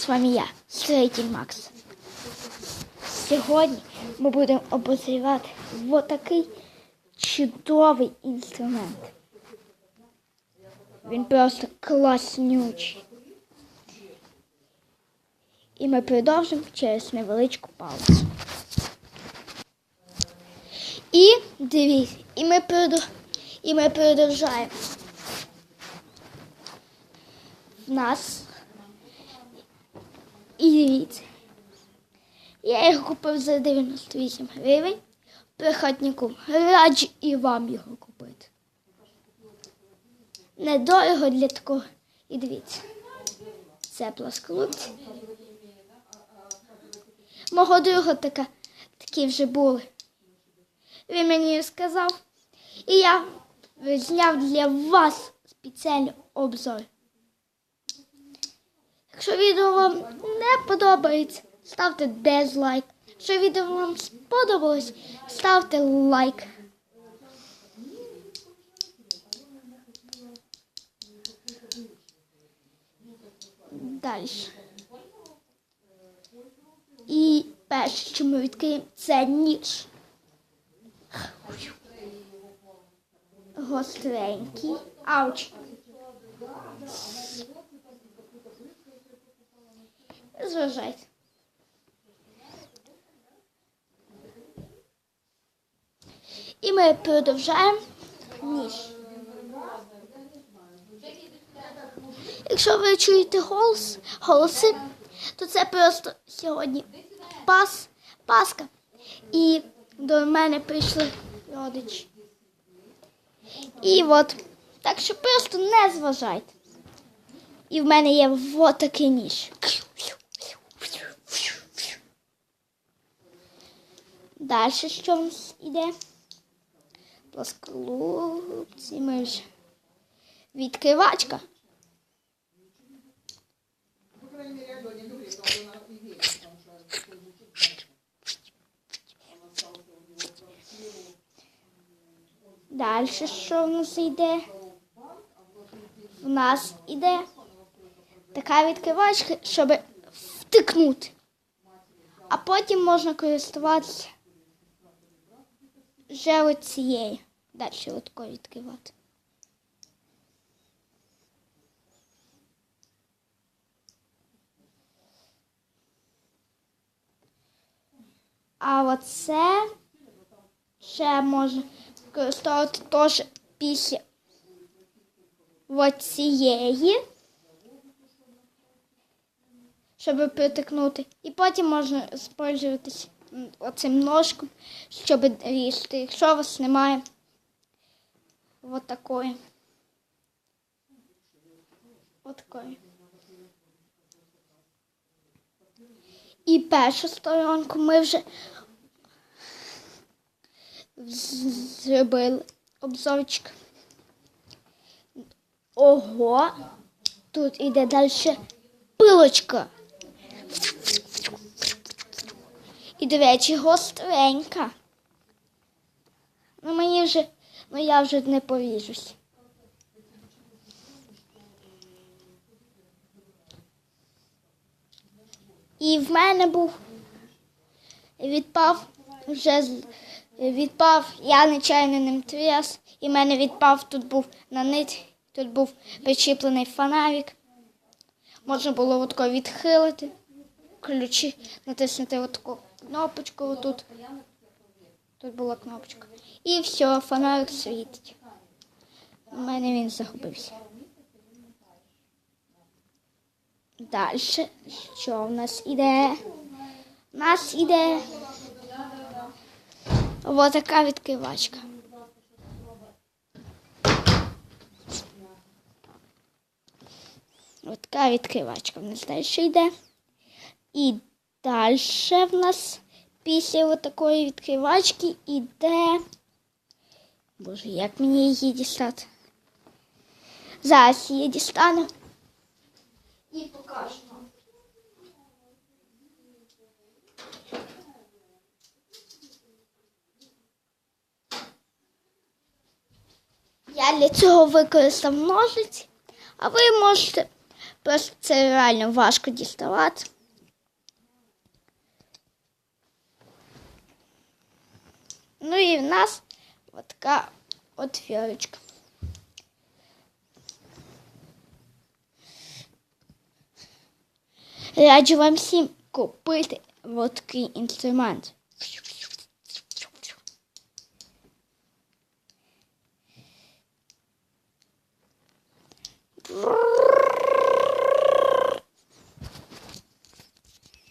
З вами я, Строїтель Макс. Сьогодні ми будемо обозрівати вот такий чудовий інструмент. Він просто класнючий. І ми продовжимо через невеличку паузу. І дивіться, і ми, продов... і ми продовжаємо. В нас і дивіться. Я його купив за 98 гривень. При хатніку раджу і вам його купити. Недорого для такого. І дивіться. Це плосколупці. Мого друга така, такі вже були. Він мені сказав. І я зняв для вас спеціальний обзор. Якщо відео вам не подобається, ставте дизлайк. Якщо відео вам сподобалось, ставте лайк. Далі. І перше, що ми відкриємо, це ніж. Гостренький. Ауч. Зважайте. І ми продовжаємо ніж. Якщо ви чуєте голос, голоси, то це просто сьогодні пас, паска. І до мене прийшли родичі. І от, так що просто не зважайте. І в мене є такий ніж. Далі що в нас іде? Плосколупці ми вже. Відкривачка. Далі що в нас йде? В нас іде така відкривачка, щоб втикнути. А потім можна користуватися вже от цією. Далі отко відкривати. А оце ще можна використовувати теж після цієї, щоб притикнути. І потім можна спользуватися м, оцим ножком, щоб різати, якщо у вас немає от такої. От такої. І першу сторонку ми вже зробили обзорчик. Ого, тут іде далі пилочка. І, до речі, гостренька. Ну мені вже, ну я вже не повіжусь. І в мене був відпав вже відпав, я нечайно ним тряс, і в мене відпав, тут був на нить, тут був причіплений фонарик. Можна було отко відхилити, ключі, натиснути отаку кнопочку отут. Тут була кнопочка. І все, фонарик світить. У мене він загубився. Далі, що в нас іде? У нас іде ось така відкривачка. Ось така відкривачка в нас далі йде. І далі в нас після такої відкривачки йде. Боже, як мені її дістати? Зараз її дістану і покажу вам. Я для цього використав ножиці, а ви можете Просто це реально важко діставати. Ну і в нас от така от фірочка. Раджу вам всім купити от такий інструмент.